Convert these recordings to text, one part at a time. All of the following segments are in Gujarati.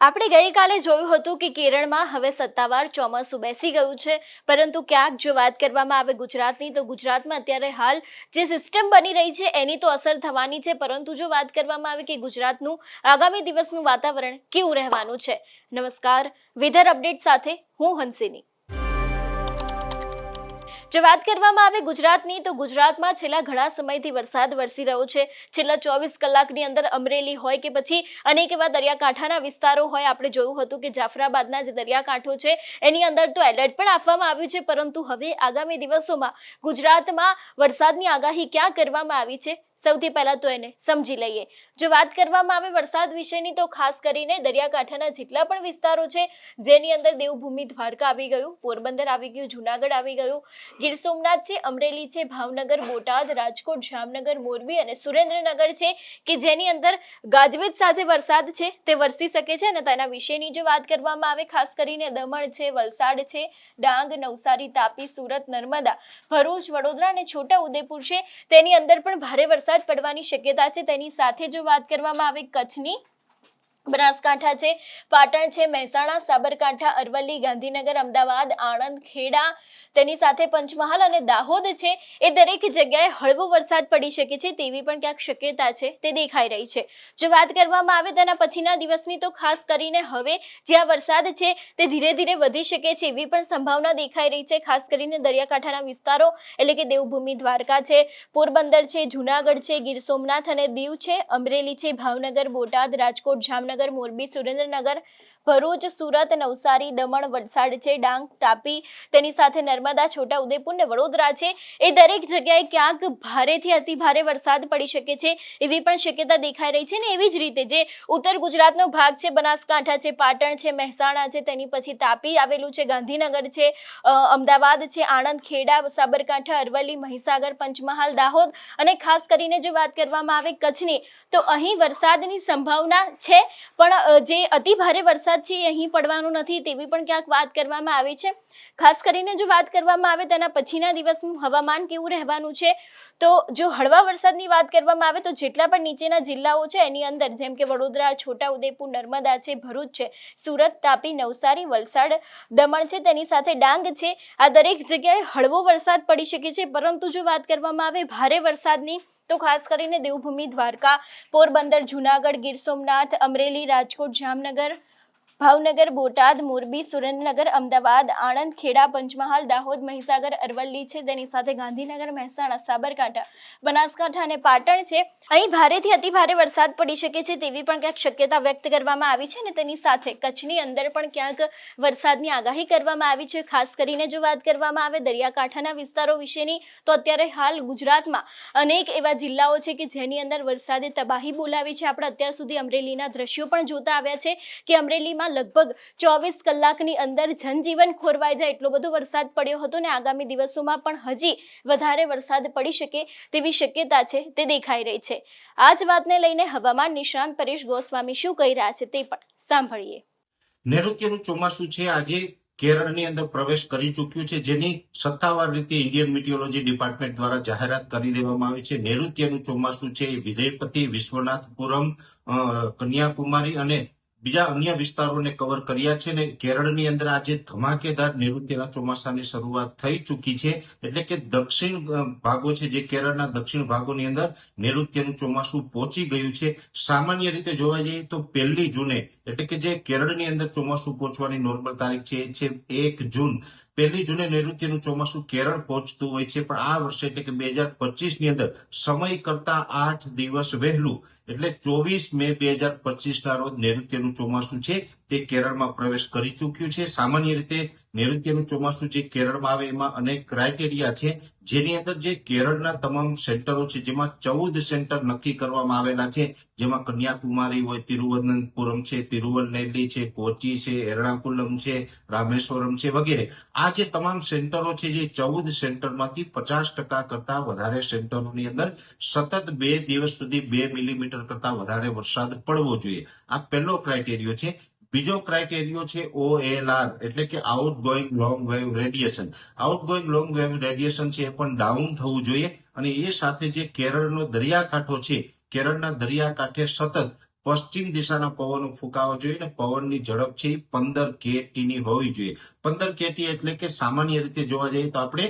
આપણે ગઈકાલે જોયું હતું કે કેરળમાં હવે સત્તાવાર ચોમાસું બેસી ગયું છે. પરંતુ ક્યાંક જો વાત કરવામાં આવે ગુજરાતની, તો ગુજરાતમાં અત્યારે હાલ જે સિસ્ટમ બની રહી છે, એની તો અસર થવાની છે. પરંતુ જો વાત કરવામાં આવે કે ગુજરાતનું આગામી દિવસનું વાતાવરણ કેવું રહેવાનું છે? નમસ્કાર. વેધર અપડેટ સાથે હું હંસિની. જો વાત કરવામાં આવે ગુજરાતની, તો ગુજરાતમાં છેલ્લા ઘણા સમયથી વરસાદ વરસી રહ્યો છે. છેલ્લા ચોવીસ કલાકની અંદર અમરેલી હોય કે પછી અનેક એવા દરિયાકાંઠાના વિસ્તારો હોય, આપણે જોયું હતું કે જાફરાબાદના જે દરિયાકાંઠો છે, એની અંદર તો એલર્ટ પણ આપવામાં આવ્યું છે. પરંતુ હવે આગામી દિવસોમાં ગુજરાતમાં વરસાદની આગાહી ક્યાં કરવામાં આવી છે? સૌથી પહેલાં તો એને સમજી લઈએ. જો વાત કરવામાં આવે વરસાદ વિશેની, તો ખાસ કરીને દરિયાકાંઠાના જેટલા પણ વિસ્તારો છે, જેની અંદર દેવભૂમિ દ્વારકા આવી ગયું, પોરબંદર આવી ગયું, જુનાગઢ આવી ગયું ગીર સોમનાથ છે, અમરેલી છે, ભાવનગર, બોટાદ, રાજકોટ, જામનગર, મોરબી અને સુરેન્દ્રનગર છે, કે જેની અંદર ગાજવીજ સાથે વરસાદ છે, તે વરસી શકે છે અને તેના વિશેની જો વાત કરવામાં આવે, ખાસ કરીને દમણ છે, વલસાડ છે, ડાંગ, નવસારી, તાપી, સુરત, નર્મદા, ભરૂચ, વડોદરા અને છોટા ઉદેપુર છે, તેની અંદર પણ ભારે વરસાદ પડવાની શક્યતા છે. તેની સાથે જો વાત કરવામાં આવે, કચ્છની બનાસકાંઠા છે, પાટણ છે, મહેસાણા, સાબરકાંઠા, અરવલ્લી, ગાંધીનગર, અમદાવાદ, આણંદ, ખેડા, તેની સાથે પંચમહાલ અને દાહોદ છે. એ દરેક જગ્યાએ હળવો વરસાદ પડી શકે છે તેવી પણ ક્યાંક શક્યતા છે, તે દેખાઈ રહી છે. જો વાત કરવામાં આવે તેના પછીના દિવસની તો ખાસ કરીને હવે જે આ વરસાદ છે તે ધીરે ધીરે વધી શકે છે એવી પણ સંભાવના દેખાઈ રહી છે. ખાસ કરીને દરિયાકાંઠાના વિસ્તારો એટલે કે દેવભૂમિ, દ્વારકા છે, પોરબંદર છે, જુનાગઢ છે, ગીર સોમનાથ અને દીવ છે, અમરેલી છે, ભાવનગર, બોટાદ, રાજકોટ, જામનગર મોરબી સુરેન્દ્રનગર ભરૂચ, સુરત, નવસારી, દમણ, વલસાડ છે, ડાંગ, તાપી, તેની સાથે નર્મદા, છોટા ઉદેપુર ને વડોદરા છે. એ દરેક જગ્યાએ ક્યાંક ભારેથી અતિ ભારે વરસાદ પડી શકે છે, એવી પણ શક્યતા દેખાઈ રહી છે ને એવી જ રીતે જે ઉત્તર ગુજરાતનો ભાગ છે, બનાસકાંઠા છે, પાટણ છે, મહેસાણા છે, તેની પછી તાપી આવેલું છે, ગાંધીનગર છે અમદાવાદ છે આણંદ ખેડા સાબરકાંઠા, અરવલ્લી, મહીસાગર, પંચમહાલ, દાહોદ અને ખાસ કરીને જો વાત કરવામાં આવે કચ્છની, તો અહીં વરસાદની સંભાવના છે, પણ જે અતિ ભારે વરસાદ છે એ અહીં પડવાનું નથી તેવી પણ ક્યાંક વાત કરવામાં આવી છે. ખાસ કરીને જો વાત કરવામાં આવે તેના પછીના દિવસનું હવામાન કેવું રહેવાનું છે, તો જો હળવા વરસાદની વાત કરવામાં આવે તો જેટલા પણ નીચેના જિલ્લાઓ છે એની અંદર જેમ કે વડોદરા છોટા ઉદેપુર નર્મદા છે, ભરૂચ છે, સુરત, તાપી, નવસારી, વલસાડ, દમણ છે તેની સાથે ડાંગ છે. આ દરેક જગ્યાએ હળવો વરસાદ પડી શકે છે, પરંતુ જો વાત કરવામાં આવે ભારે વરસાદની, તો ખાસ કરીને દેવભૂમિ, દ્વારકા, પોરબંદર, જુનાગઢ, ગીર સોમનાથ, અમરેલી, રાજકોટ, જામનગર ભાવનગર, બોટાદ, મોરબી, સુરેન્દ્રનગર, અમદાવાદ આણંદ ખેડા પંચમહાલ, દાહોદ, મહીસાગર, અરવલ્લી છે. તેની સાથે ગાંધીનગર, મહેસાણા, સાબરકાંઠા, બનાસકાંઠા અને પાટણ છે. અહીં ભારેથી અતિ ભારે વરસાદ પડી શકે છે તેવી પણ ક્યાંક શક્યતા વ્યક્ત કરવામાં આવી છે અને તેની સાથે કચ્છની અંદર પણ ક્યાંક વરસાદની આગાહી કરવામાં આવી છે. ખાસ કરીને જો વાત કરવામાં આવે દરિયાકાંઠાના વિસ્તારો વિશેની, તો અત્યારે હાલ ગુજરાતમાં અનેક એવા જિલ્લાઓ છે કે જેની અંદર વરસાદે તબાહી બોલાવી છે. આપણે અત્યાર સુધી અમરેલીના દ્રશ્યો પણ જોતા આવ્યા છે કે અમરેલીમાં લગભગ ચોવીસ કલાકની અંદર જનજીવન ખોરવાઈ જાય એટલો બધો વરસાદ પડ્યો હતો ને આગામી દિવસોમાં પણ હજી વધારે વરસાદ પડી શકે તેવી શક્યતા છે, તે દેખાઈ રહી છે. આ જ વાતને લઈને હવામાન નિષ્ણાંત પરેશ ગોસ્વામી શું કહી રહ્યા છે તે પણ સાંભળીએ. નૈઋત્યનું ચોમાસું છે, આજે કેરળની અંદર પ્રવેશ કરી ચૂક્યું છે, જેની સત્તાવાર રીતે ઇન્ડિયન મિટિયોલોજી ડિપાર્ટમેન્ટ દ્વારા જાહેરાત કરી દેવામાં આવી છે. નૈઋત્યનું ચોમાસું છે વિજયપતિ વિશ્વનાથપુરમ કન્યાકુમારી અને બીજા અન્ય વિસ્તારોને કવર કર્યા છે અને કેરળની અંદર આજે ધમાકેદાર નૈઋત્યના ચોમાસાની શરૂઆત થઈ ચૂકી છે. એટલે કે દક્ષિણ ભાગો છે જે કેરળના દક્ષિણ ભાગોની અંદર નૈઋત્યનું ચોમાસું પહોંચી ગયું છે. સામાન્ય રીતે જોવા જઈએ તો પહેલી જૂને, એટલે કે જે કેરળની અંદર ચોમાસું પહોંચવાની નોર્મલ તારીખ છે, એ છે એક જૂન. પહેલી જૂને નૈઋત્યનું ચોમાસું કેરળ પહોંચતું હોય છે, પણ આ વર્ષે એટલે કે બે હજાર પચીસની અંદર સમય કરતા આઠ દિવસ વહેલું એટલે ચોવીસ મે બે હજાર પચીસ ના રોજ નૈઋત્યનું ચોમાસું છે, તે કેરળમાં પ્રવેશ કરી ચૂક્યું છે. સામાન્ય રીતે નૈઋત્યનું ચોમાસું જે કેરળમાં આવે, એમાં અનેક ક્રાઇટેરિયા છે. જેની અંદર જે કેરળના તમામ સેન્ટરો છે, જેમાં ચૌદ સેન્ટર નક્કી કરવામાં આવેલા છે, જેમાં કન્યાકુમારી હોય, તિરુવનંતપુરમ છે તિરુવલનેલી છે, કોચી છે, એર્ણાકુલમ છે, રામેશ્વરમ છે, વગેરે. આ જે તમામ સેન્ટરો છે, જે ચૌદ સેન્ટરમાંથી પચાસ ટકા કરતા વધારે સેન્ટરોની અંદર સતત બે દિવસ સુધી બે મિલીમીટર કરતા વધારે વરસાદ પડવો જોઈએ. આ પહેલો ક્રાઇટેરિયો છે. બીજો ક્રાઇટેરિયો છે ઓએલઆર એટલે કે outgoing long wave radiation outgoing long wave radiation છે એ પણ ડાઉન થવું જોઈએ અને એ સાથે જે કેરળનો દરિયાકાંઠો છે, કેરળના દરિયાકાંઠે સતત પશ્ચિમ દિશાના પવનો ફૂંકાવા જોઈએ અને પવનની ઝડપ છે પંદર કેટીની હોવી જોઈએ. પંદર કેટી એટલે કે સામાન્ય રીતે જોવા જઈએ તો આપણે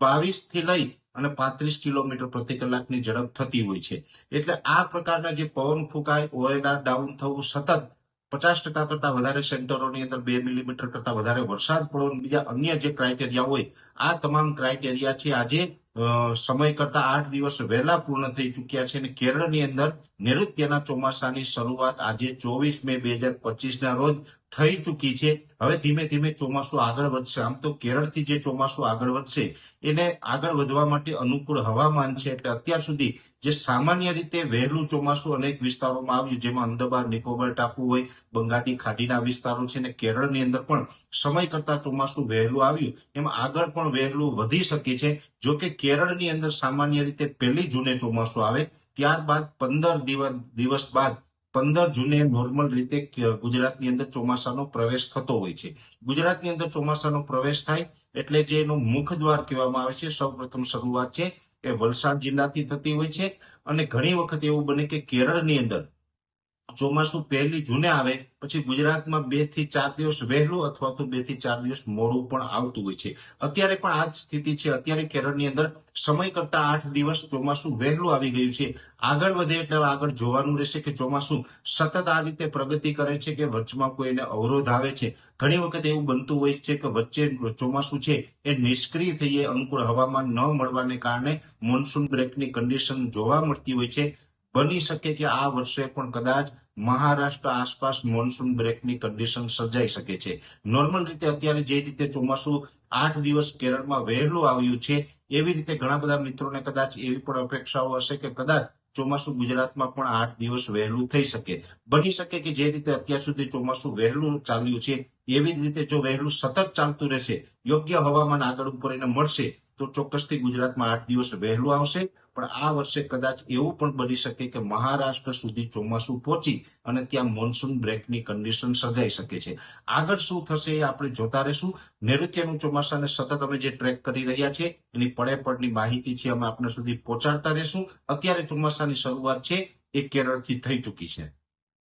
બાવીસથી લઈ અને પાંત્રીસ કિલોમીટર પ્રતિ કલાકની ઝડપ થતી હોય છે. એટલે આ પ્રકારના જે પવન ફૂંકાય ઓએનઆર ડાઉન થવું સતત પચાસ ટકા કરતા વધારે સેન્ટરોની અંદર બે મિલીમીટર કરતા વધારે વરસાદ પડવો બીજા અન્ય જે ક્રાઇટેરિયા હોય, આ તમામ ક્રાઇટેરિયા છે આજે સમય કરતા આઠ દિવસ વહેલા પૂર્ણ થઈ ચૂક્યા છે અને કેરળની અંદર નૈઋત્યના ચોમાસાની શરૂઆત આજે ચોવીસ મે બે હજાર પચીસના રોજ થઈ ચૂકી છે. હવે ધીમે ધીમે ચોમાસું આગળ વધશે. આમ તો કેરળથી જે ચોમાસું આગળ વધશે, એને આગળ વધવા માટે અનુકૂળ હવામાન છે. એટલે અત્યાર સુધી જે સામાન્ય રીતે વહેલું ચોમાસું અનેક વિસ્તારોમાં આવ્યું, જેમાં અંદમાન નિકોબાર, ટાપુ હોય બંગાળની ખાડીના વિસ્તારો છે અને કેરળની અંદર પણ સમય કરતા ચોમાસું વહેલું આવ્યું. એમાં આગળ પણ વહેલું વધી શકે છે. જો કે કેરળની અંદર સામાન્ય રીતે પહેલી જૂને ચોમાસું આવે, ત્યારબાદ પંદર દિવસ દિવસ બાદ પંદર જૂને નોર્મલ રીતે ગુજરાતની અંદર ચોમાસાનો પ્રવેશ થતો હોય છે. ગુજરાતની અંદર ચોમાસાનો પ્રવેશ થાય એટલે જે મુખ દ્વાર કહેવામાં આવે છે, સૌપ્રથમ શરૂઆત છે એ વલસાડ જિલ્લાથી થતી હોય છે. અને ઘણી વખત એવું બને કે કેરળની અંદર ચોમાસું પહેલી જૂને આવે, પછી ગુજરાતમાં બેથી ચાર દિવસ વહેલું અથવા તો બેથી ચાર દિવસ મોડું પણ આવતું હોય છે. અત્યારે પણ આ જ સ્થિતિ છે. અત્યારે કેરળની અંદર સમય કરતા આઠ દિવસ ચોમાસું વહેલું આવી ગયું છે. આગળ વધે એટલે આગળ જોવાનું રહેશે કે ચોમાસું સતત આ રીતે પ્રગતિ કરે છે કે વચમાં કોઈને અવરોધ આવે છે. ઘણી વખત એવું બનતું હોય છે કે વચ્ચે ચોમાસું છે એ નિષ્ક્રિય થઈએ, અનુકૂળ હવામાન ન મળવાને કારણે મોન્સૂન બ્રેકની કન્ડિશન જોવા મળતી હોય છે. બની શકે કે આ વર્ષે પણ કદાચ મહારાષ્ટ્ર આસપાસ મોન્સૂન બ્રેકની કન્ડિશન સર્જાઈ શકે છે. નોર્મલ રીતે અત્યારે જે રીતે ચોમાસું આઠ દિવસ કેરળમાં વહેલું આવ્યું છે, એવી રીતે ઘણા બધા મિત્રોને કદાચ એવી પણ અપેક્ષાઓ હશે કે કદાચ ચોમાસું ગુજરાતમાં પણ આઠ દિવસ વહેલું થઈ શકે. બની શકે કે જે રીતે અત્યાર સુધી ચોમાસું વહેલું ચાલ્યું છે, એવી જ રીતે જો વહેલું સતત ચાલતું રહેશે, યોગ્ય હવામાન આગળ ઉપર એને મળશે તો ચોક્કસથી ગુજરાતમાં આઠ દિવસ વહેલું આવશે. પણ આ વર્ષે કદાચ એવું પણ બની શકે કે મહારાષ્ટ્ર સુધી ચોમાસું પહોંચી અને ત્યાં મોન્સૂન બ્રેકની કન્ડિશન સર્જાઈ શકે છે. આગળ શું થશે એ આપણે જોતા રહેશું. નૈઋત્યનું ચોમાસાને સતત અમે જે ટ્રેક કરી રહ્યા છે એની પડે પડની માહિતી છે, અમે આપણે સુધી પહોંચાડતા રહેશું. અત્યારે ચોમાસાની શરૂઆત છે, એ કેરળથી થઈ ચૂકી છે.